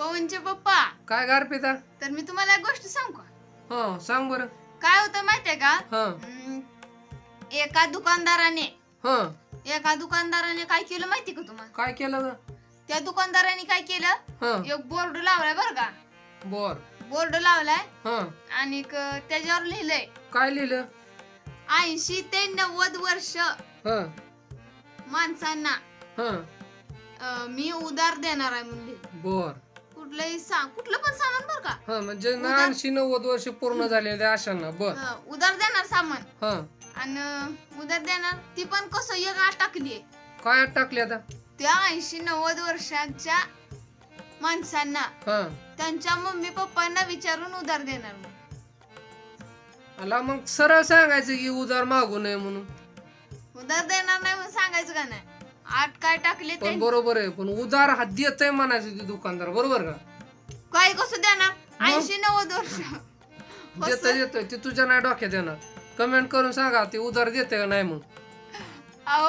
पवनचे पप्पा. काय गार पिता तर मी तुम्हाला एक गोष्ट सांगू का? हा सांग बरं. काय होतं माहितीये का? हा. एका दुकानदाराने हा. एका दुकानदाराने काय केलं माहिती का तुम्हाला काय केलं ग? त्या दुकानदाराने काय केलं? हा. एक बोर्ड लावलाय बरं का? बर बोर्ड लावलाय. हा. आणि क- त्याच्यावर लिहिलंय काय लिहिलं? ऐंशी ते नव्वद वर्ष हा. माणसांना हा. अं, मी उधार देणार आहे म्हणून लिहिलं बर. कुठलंही सा कुठलं पण सामान बरं का. हा म्हणजे ऐंशी नव्वद वर्ष पूर्ण झालेले अशांना बर. हं, उधार देणार सामान. हा. आणि उधार देणार ती पण कसं एक आठ टाकली. काय टाकले आता? त्या ऐंशी नव्वद वर्षाच्या माणसांना. हा. त्यांच्या मम्मी पप्पांना विचारून उधार देणार मग. आला मग सरळ सांगायचं की उधार मागू नये म्हणून. उधार देणार नाही म्हणून सांगायचं का नाही? आठ काय टाकले पण बरोबर आहे पण उधार हा देत आहे म्हणायचं ते दुकानदार बरोबर का? काय कसं देणार? मग? ऐंशी नव्वद वर्ष. देत? देतोय ते तुझ्या नाही डोक्यात येणार. कमेंट करून सांगा ते उधार देते का नाही मग? अहो